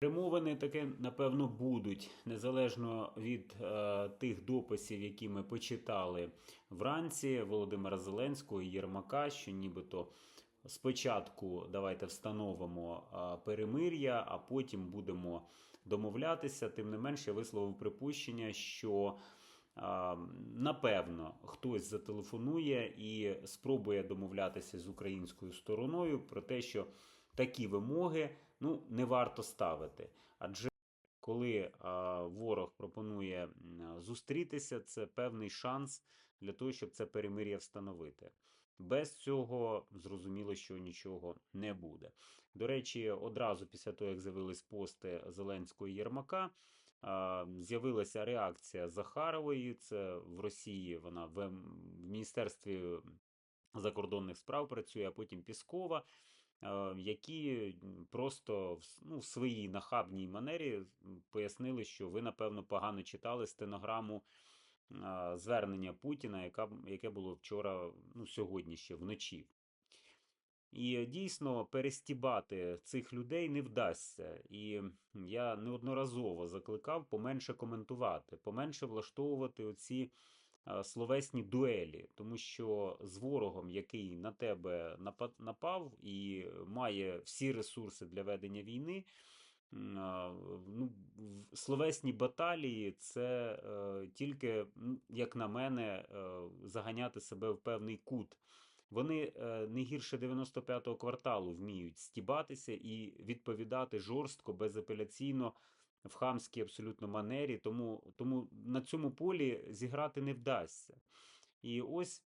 Перемовини таки, напевно, будуть незалежно від е, тих дописів, які ми почитали вранці Володимира Зеленського і Єрмака, що нібито спочатку давайте встановимо е, перемир'я, а потім будемо домовлятися. Тим не менше, я висловив припущення, що е, напевно хтось зателефонує і спробує домовлятися з українською стороною про те, що такі вимоги ну, не варто ставити. Адже коли а, ворог пропонує зустрітися, це певний шанс для того, щоб це перемир'я встановити. Без цього зрозуміло, що нічого не буде. До речі, одразу після того, як з'явились пости Зеленського і Єрмака, з'явилася реакція Захарової. Це в Росії вона в, Міністерстві закордонних справ працює, а потім Піскова е, які просто ну, в своїй нахабній манері пояснили, що ви, напевно, погано читали стенограму звернення Путіна, яка, яке було вчора, ну, сьогодні ще вночі. І е, дійсно перестібати цих людей не вдасться. І я неодноразово закликав поменше коментувати, поменше влаштовувати оці е, словесні дуелі, тому що з ворогом, який на тебе напав і має всі ресурси для ведення війни. Ну, словесні баталії це е, тільки, як на мене, е, заганяти себе в певний кут. Вони е, не гірше 95-го кварталу вміють стібатися і відповідати жорстко, безапеляційно, в хамській абсолютно манері, тому, тому на цьому полі зіграти не вдасться. І ось,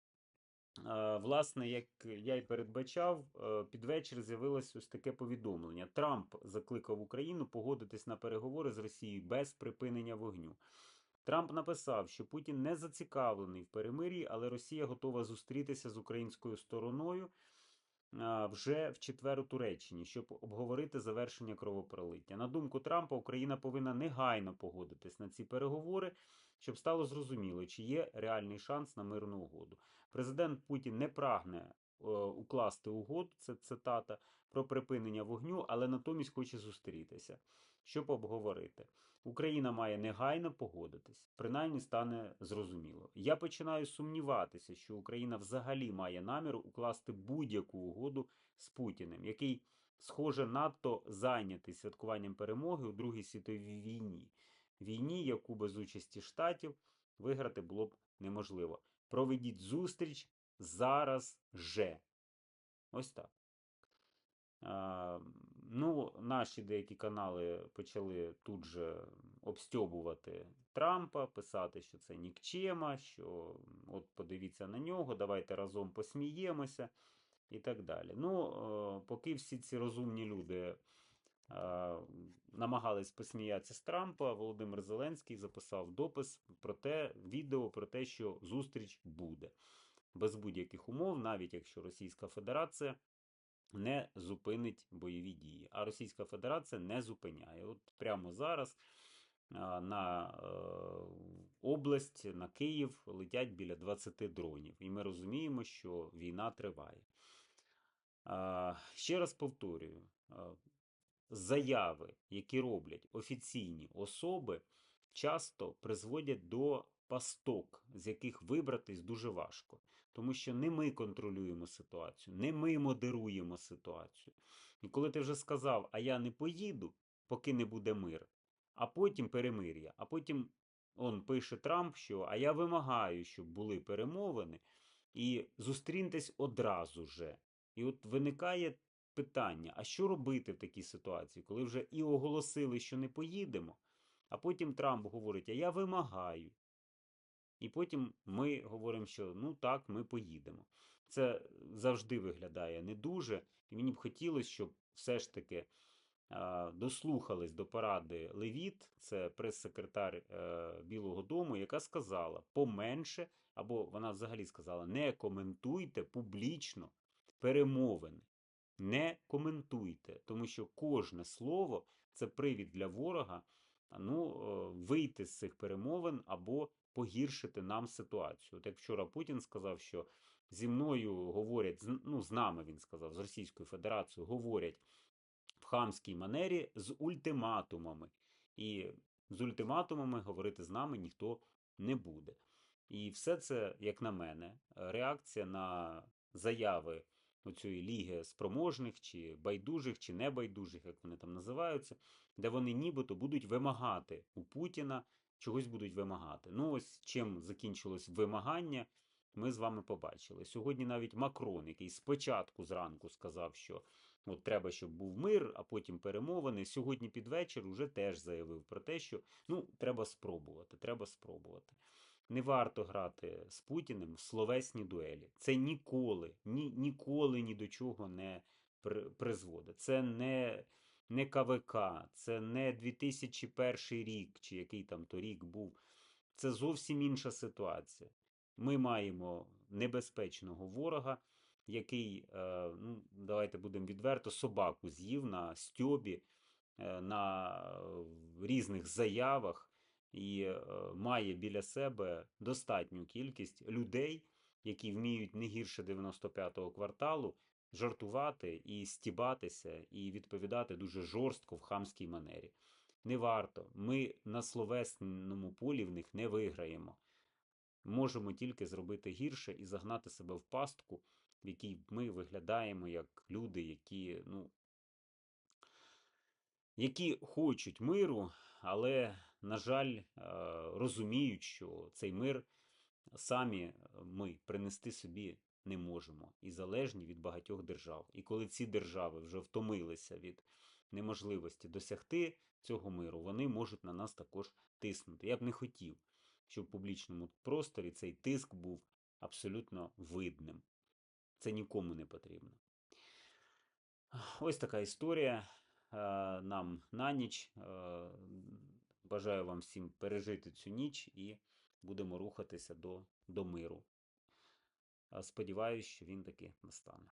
е, власне, як я й передбачав, е, під вечір з'явилось ось таке повідомлення. Трамп закликав Україну погодитись на переговори з Росією без припинення вогню. Трамп написав, що Путін не зацікавлений в перемир'ї, але Росія готова зустрітися з українською стороною вже в четвер у Туреччині, щоб обговорити завершення кровопролиття. На думку Трампа, Україна повинна негайно погодитись на ці переговори, щоб стало зрозуміло, чи є реальний шанс на мирну угоду. Президент Путін не прагне е, укласти угоду, це цитата, про припинення вогню, але натомість хоче зустрітися, щоб обговорити. Україна має негайно погодитись, принаймні стане зрозуміло. Я починаю сумніватися, що Україна взагалі має намір укласти будь-яку угоду з Путіним, який, схоже, надто зайнятий святкуванням перемоги у Другій світовій війні, війні, яку без участі штатів виграти було б неможливо. Проведіть зустріч зараз же. Ось так. Ну, наші деякі канали почали тут же обстьобувати Трампа, писати, що це нікчема, що от подивіться на нього, давайте разом посміємося і так далі. Ну, поки всі ці розумні люди намагались посміятися з Трампа, Володимир Зеленський записав допис про те, відео про те, що зустріч буде без будь-яких умов, навіть якщо Російська Федерація не зупинить бойові дії. А Російська Федерація не зупиняє. От прямо зараз на е, область, на Київ летять біля 20 дронів. І ми розуміємо, що війна триває. Ще раз повторюю: заяви, які роблять офіційні особи, часто призводять до пасток, з яких вибратись дуже важко. Тому що не ми контролюємо ситуацію, не ми модеруємо ситуацію. І коли ти вже сказав, а я не поїду, поки не буде мир, а потім перемир'я, а потім он пише Трамп, що а я вимагаю, щоб були перемовини, і зустріньтесь одразу же. І от виникає питання: а що робити в такій ситуації, коли вже і оголосили, що не поїдемо, а потім Трамп говорить, а я вимагаю. І потім ми говоримо, що ну так, ми поїдемо. Це завжди виглядає не дуже, і мені б хотілося, щоб все ж таки дослухались до поради Левіт, це прес-секретар е, Білого Дому, яка сказала поменше, або вона взагалі сказала: не коментуйте публічно перемовини. Не коментуйте, тому що кожне слово це привід для ворога ну, е, вийти з цих перемовин або погіршити нам ситуацію. От як вчора Путін сказав, що зі мною говорять, ну, з нами він сказав, з Російською Федерацією говорять в хамській манері з ультиматумами. І з ультиматумами говорити з нами ніхто не буде. І все це, як на мене, реакція на заяви оцієї ліги спроможних, чи байдужих, чи небайдужих, як вони там називаються, де вони нібито будуть вимагати у Путіна, чогось будуть вимагати. Ну, ось чим закінчилось вимагання, ми з вами побачили. Сьогодні навіть Макрон, який спочатку зранку сказав, що от треба, щоб був мир, а потім перемовини. Сьогодні під вечір уже теж заявив про те, що ну, треба спробувати, треба спробувати. Не варто грати з Путіним в словесні дуелі. Це ніколи, ні, ніколи ні до чого не при- призводить. Це не, не КВК, це не 2001 рік, чи який там то рік був. Це зовсім інша ситуація. Ми маємо небезпечного ворога, який, е, ну, давайте будемо відверто, собаку з'їв на стьобі, е, на е, різних заявах і е, має біля себе достатню кількість людей, які вміють не гірше 95-го кварталу жартувати і стібатися, і відповідати дуже жорстко в хамській манері. Не варто. Ми на словесному полі в них не виграємо. Можемо тільки зробити гірше і загнати себе в пастку, в якій ми виглядаємо як люди, які, ну, які хочуть миру, але, на жаль, е, розуміють, що цей мир самі ми принести собі не можемо і залежні від багатьох держав. І коли ці держави вже втомилися від неможливості досягти цього миру, вони можуть на нас також тиснути. Я б не хотів, щоб в публічному просторі цей тиск був абсолютно видним. Це нікому не потрібно. Ось така історія е, нам на ніч. Бажаю вам всім пережити цю ніч і будемо рухатися до, до миру. Сподіваюсь, що він таки настане.